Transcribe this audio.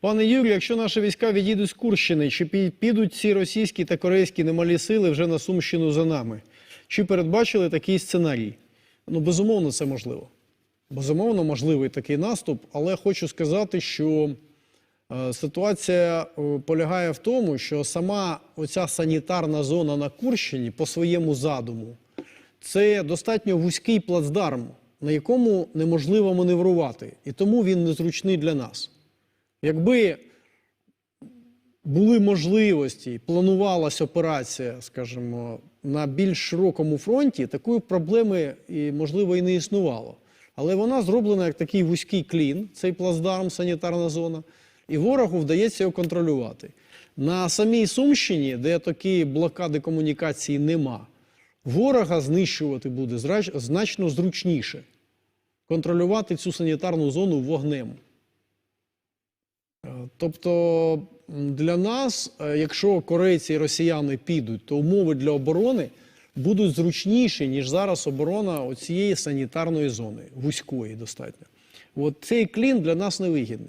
Пане Юрію, якщо наші війська відійдуть з Курщини, чи підуть ці російські та корейські немалі сили вже на Сумщину за нами? Чи передбачили такий сценарій? Ну, безумовно, це можливо. Безумовно, можливий такий наступ, але хочу сказати, що е, ситуація е, полягає в тому, що сама оця санітарна зона на Курщині по своєму задуму це достатньо вузький плацдарм, на якому неможливо маневрувати, і тому він незручний для нас. Якби були можливості, планувалася операція, скажімо, на більш широкому фронті, такої проблеми і, можливо, і не існувало. Але вона зроблена як такий вузький клін, цей плацдарм, санітарна зона, і ворогу вдається його контролювати. На самій Сумщині, де такі блокади комунікації нема, ворога знищувати буде значно зручніше контролювати цю санітарну зону вогнем. Тобто для нас, е, якщо корейці і росіяни підуть, то умови для оборони будуть зручніші, ніж зараз оборона оцієї санітарної зони, вузької достатньо. От цей клін для нас невигідний.